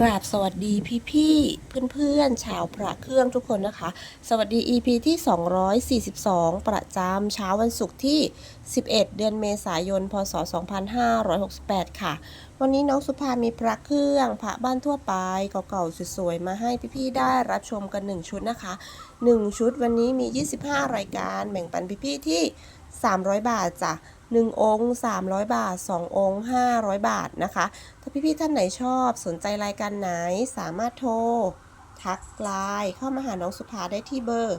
กราบสวัสดีพี่ๆเพื่อนๆชาวพระเครื่องทุกคนนะคะ สวัสดี EP ที่ 242 ประจำเช้าวันศุกร์ที่ 11 เดือนเมษายน พศ 2568 ค่ะ วันนี้น้องสุภามีพระเครื่องพระบ้านทั่วไปเก่าๆสวยๆมาให้พี่ๆได้รับชมกัน 1 ชุดนะคะ 1 ชุดวันนี้มี 25 รายการแบ่งปันพี่ๆที่ 300 บาทจ้ะ 1 องค์ 300 บาท 2 องค์ 500 บาทนะคะ ถ้าพี่ๆท่านไหนชอบสนใจรายการไหนสามารถโทร ทักไลน์เข้ามาหาน้องสุภาได้ที่เบอร์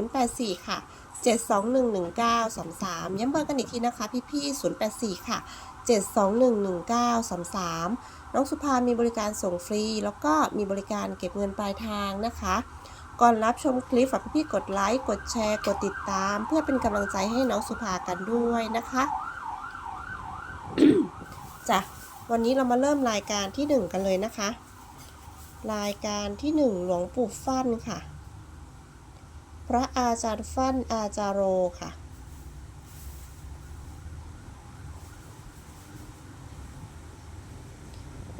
084 ค่ะ 7211933ย้ำเบอร์กันอีกทีนะคะ พี่ๆ084 ค่ะ 7211933 น้องสุภามีบริการส่งฟรี แล้วก็มีบริการเก็บเงินปลายทางนะคะ ก่อนรับชมคลิปฝากพี่กดไลค์ กดแชร์ กดติดตาม เพื่อเป็นกำลังใจให้น้องสุภากันด้วยนะคะจ้ะวันนี้เรามาเริ่มรายการที่หนึ่งกันเลยนะคะ รายการที่หนึ่งหลวงปู่ฟั่นค่ะ พระอาจารย์ฟั่นอาจารโรค่ะ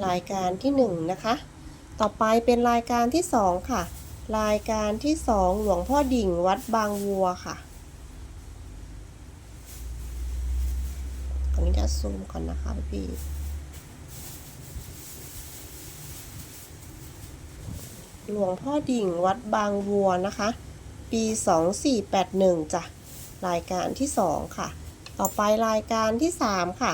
รายการที่หนึ่งนะคะ ต่อไปเป็นรายการที่สองค่ะ รายการที่สองหลวงพ่อดิ่งวัดบางวัวค่ะออนุญาตซูมก่อนนะคะพี่หลวงพ่อดิ่งวัดบางวัวนะคะ ปี 2481จ้ะรายการที่2ค่ะ ต่อไปรายการที่3ค่ะ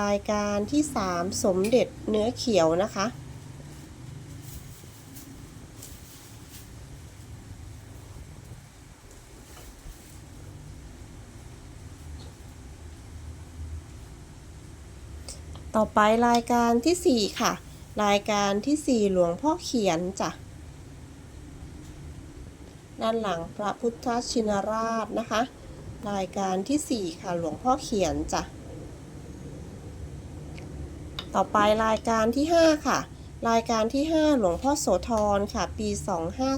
รายการที่3สมเด็จเนื้อเขียวนะคะ ต่อไปรายการที่ 4 ค่ะ รายการที่ 4 หลวงพ่อเขียนจ้ะ ด้านหลังพระพุทธชินราชนะคะ รายการที่ 4 ค่ะ หลวงพ่อเขียนจ้ะ ต่อไปรายการที่ 5 ค่ะ รายการที่ 5 หลวงพ่อโสธรค่ะ ปี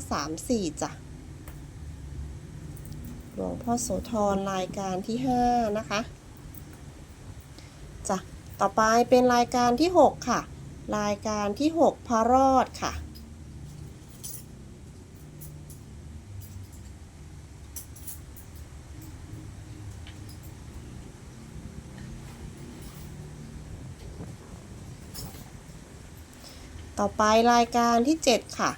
2534จ้ะ หลวงพ่อโสธรรายการที่ 5 นะคะจ้ะ ต่อไปเป็นรายการที่ 6 ค่ะ รายการที่ 6 พระรอดค่ะ ต่อไปรายการที่ 7 ค่ะ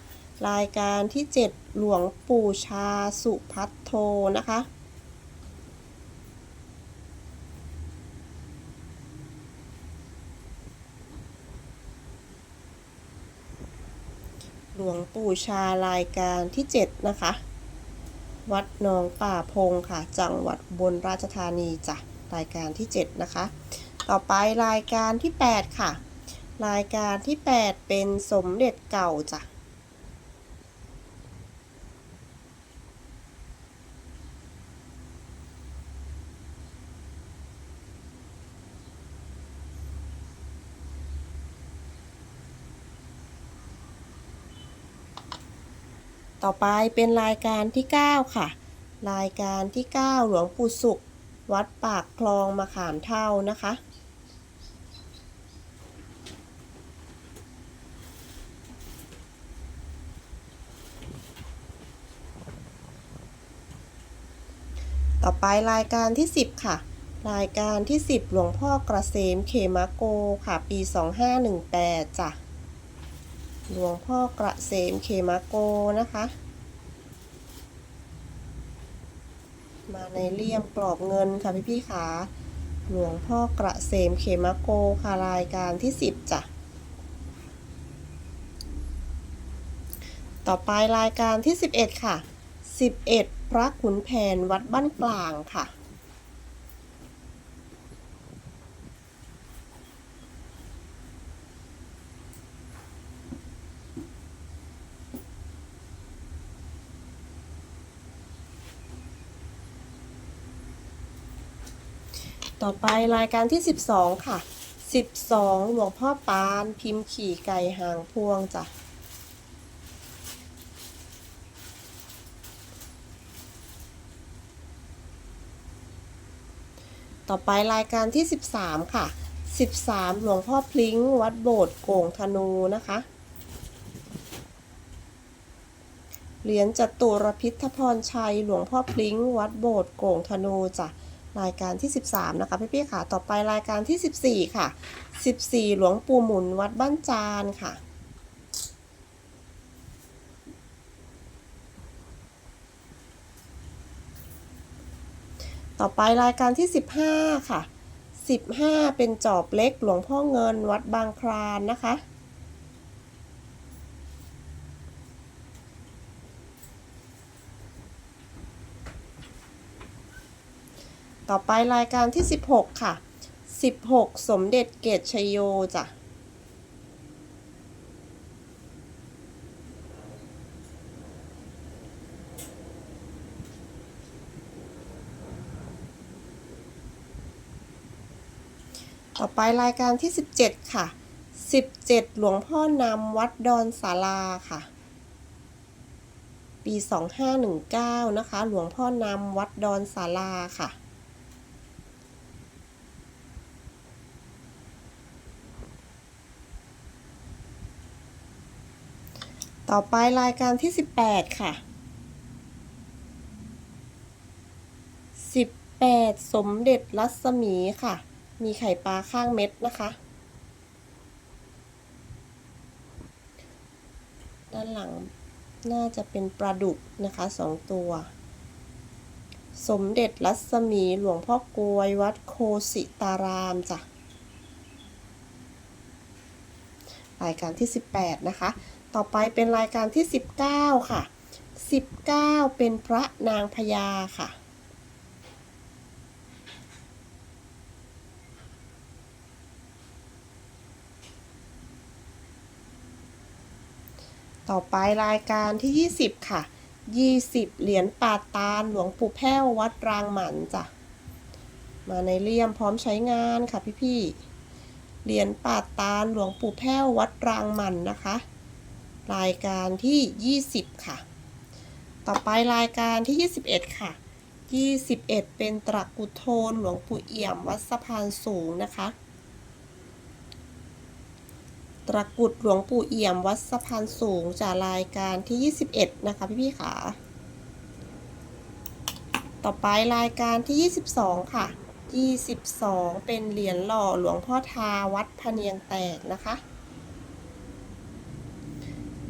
รายการที่ 7 หลวงปู่ชาสุพัทโทนะคะ หลวงปู่ชารายการที่ 7 นะคะ วัดหนองป่าพงค่ะ จังหวัดบนราชธานีจ้ะรายการที่ 7 นะคะ ต่อไปรายการที่ 8 ค่ะ รายการที่ 8 เป็นสมเด็จเก่าจ้ะ ต่อไปเป็นรายการที่ 9 ค่ะ รายการที่ 9 หลวงปู่สุข วัดปากคลองมะขามเท่านะคะ ต่อไปรายการที่ 10 ค่ะ รายการที่ 10 หลวงพ่อกระเสมเขมาโกค่ะ ปี 2518จ้ะ หลวงพ่อกระเสมเขมาโกนะคะ มาในเลี่ยมกรอบเงินค่ะพี่พี่ขาหลวงพ่อกระเสมเขมาโกค่ะรายการที่ 10จ้ะต่อไปรายการที่ 11 ค่ะ 11 พระขุนแผนวัดบ้านกลางค่ะ ต่อไปรายการที่ 12 ค่ะ 12 หลวงพ่อปานพิมพ์ขี่ไก่หางพวงจ้ะต่อไปรายการที่ 13 ค่ะ 13 หลวงพ่อพลิ้ง วัดโบสถ์โก่งธนูนะคะ เหรียญจตุรพิทธพรชัย หลวงพ่อพลิ้ง วัดโบสถ์โก่งธนูจ้ะ รายการที่ 13 นะคะพี่ๆค่ะ ต่อไปรายการที่ 14 ค่ะ 14 หลวงปู่หมุนวัดบ้านจานค่ะ ต่อไปรายการที่ 15 ค่ะ 15 เป็นจอบเล็กหลวงพ่อเงินวัดบางคลานนะคะ ต่อไปรายการที่ 16 ค่ะ 16 สมเด็จเกตชัยโยจ้ะต่อไปรายการที่ 17 ค่ะ 17 หลวงพ่อนำวัดดอนศาลาค่ะ ปี 2519 นะคะ หลวงพ่อนำวัดดอนศาลาค่ะ ต่อไปรายการที่ 18 ค่ะ 18 สมเด็จรัศมีค่ะ มีไข่ปลาข้างเม็ดนะคะ ด้านหลังน่าจะเป็นปลาดุกนะคะสองตัว สมเด็จรัศมีหลวงพ่อกลวยวัดโคสิตารามจ้ะรายการที่ 18 นะคะ ต่อไปเป็นรายการที่ 19 ค่ะ 19 เป็นพระนางพญาค่ะ ต่อไปรายการที่ 20 ค่ะ 20 เหรียญปาตานหลวงปู่แพ้ววัดรางหมันจ้ะ มาในเลี่ยมพร้อมใช้งานค่ะพี่ๆ เหรียญปาตานหลวงปู่แพ้ววัดรางหมันนะคะ รายการที่ 20 ค่ะ ต่อไปรายการที่ 21 ค่ะ 21 เป็นตระกุโทนหลวงปู่เอี่ยมวัดสะพานสูงนะคะ ตระกุดหลวงปู่เอี่ยมวัดสะพานสูงจากรายการที่ 21 นะคะพี่ๆค่ะต่อไปรายการที่ 22 ค่ะ 22 เป็นเหรียญหล่อหลวงพ่อทาวัดพะเนียงแตกนะคะ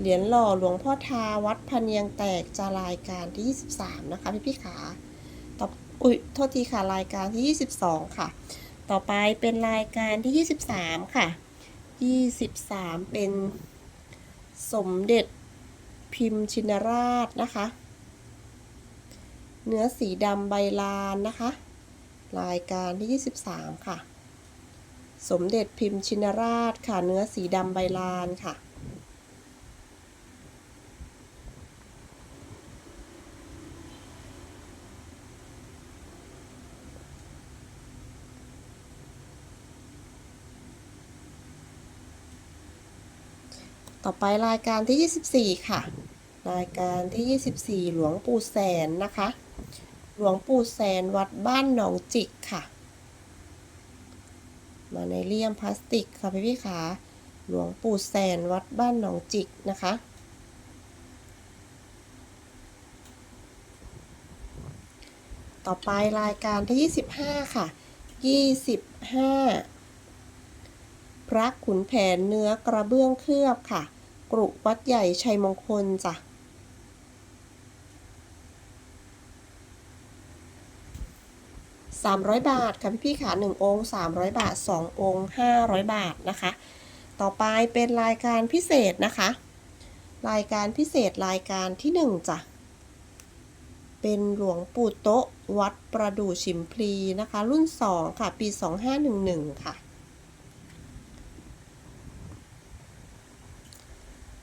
เหรียญหล่อหลวงพ่อทาวัดพะเนียงแตกจะรายการที่ 23 นะคะพี่พี่ขาต่ออุ้ยโทษทีค่ะรายการที่ 22 ค่ะ ต่อไปเป็นรายการที่ 23 ค่ะ 23 เป็นสมเด็จพิมพ์ชินราชนะคะ เนื้อสีดำใบลานนะคะ รายการที่ 23 ค่ะ สมเด็จพิมพ์ชินราชค่ะ เนื้อสีดำใบลานค่ะ ต่อไปรายการที่ 24 ค่ะ รายการที่ 24 หลวงปู่แสนนะคะ หลวงปู่แสนวัดบ้านหนองจิกค่ะ มาในเลี่ยมพลาสติกค่ะพี่พี่ขาหลวงปู่แสนวัดบ้านหนองจิกนะคะต่อไปรายการที่ 25 ค่ะ 25 พระขุนแผนเนื้อกระเบื้องเคลือบค่ะ กรุวัดใหญ่ชัยมงคลจ้ะ300บาทค่ะพี่ๆค่ะ1องค์300บาท2ององค์500บาทนะคะ ต่อไปเป็นรายการพิเศษนะคะ รายการพิเศษรายการที่1จ้ะเป็นหลวงปู่โต๊ะวัดประดู่ชิมพลีนะคะ รุ่น2ค่ะ ปี2511ค่ะ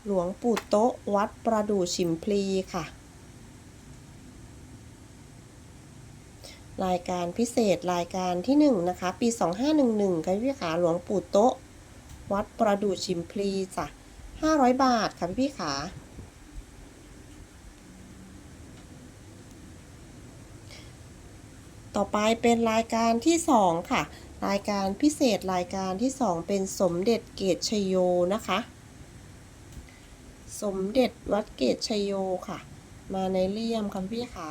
หลวงปู่โต๊ะวัดประดู่ชิมพลีค่ะ รายการพิเศษรายการที่ 1 นะคะ ปี 2511ค่ะพี่ขาหลวงปู่โต๊ะ วัดประดู่ชิมพลีจ้ะ500 บาทค่ะพี่ขาต่อไปเป็นรายการที่ 2 ค่ะ รายการพิเศษรายการที่ 2 เป็นสมเด็จเกตชโยนะคะ สมเด็จวัดเกตชยโยค่ะ มาในเลี่ยมค่ะพี่ๆค่ะ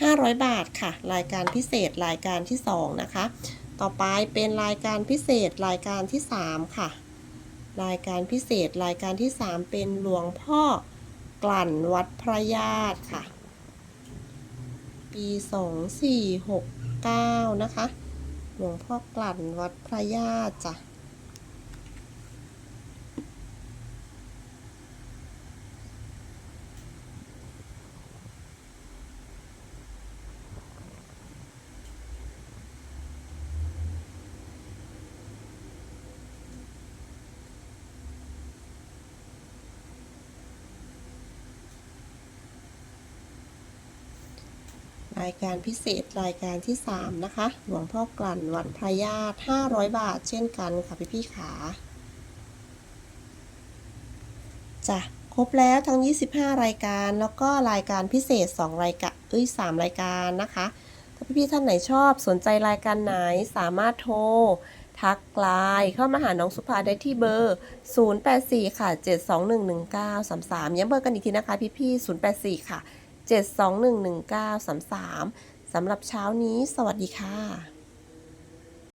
500 บาทค่ะ รายการพิเศษรายการที่ 2 นะคะ ต่อไปเป็นรายการพิเศษรายการที่ 3 ค่ะ รายการพิเศษรายการที่ 3 เป็นหลวงพ่อกลั่นวัดพระญาติค่ะ ปี 2469 นะคะ หลวงพ่อกลั่นวัดพระญาติจ้ะ รายการพิเศษรายการที่ 3 นะคะ หลวงพ่อกลั่นวัดพระญาติ500 บาทเช่นกันค่ะพี่พี่ขาจ้ะครบแล้วทั้ง 25 รายการแล้วก็รายการพิเศษ 2 รายการเอ้ย3รายการนะคะ ถ้าพี่พี่ๆท่านไหนชอบสนใจรายการไหนสามารถโทร ทักไลน์เข้ามาหาน้องสุภาได้ที่เบอร์ 084 ค่ะ 7211933 ย้ำเบอร์กันอีกทีนะคะพี่พี่ๆ084 ค่ะ 7211933สำหรับเช้านี้ สวัสดีค่ะ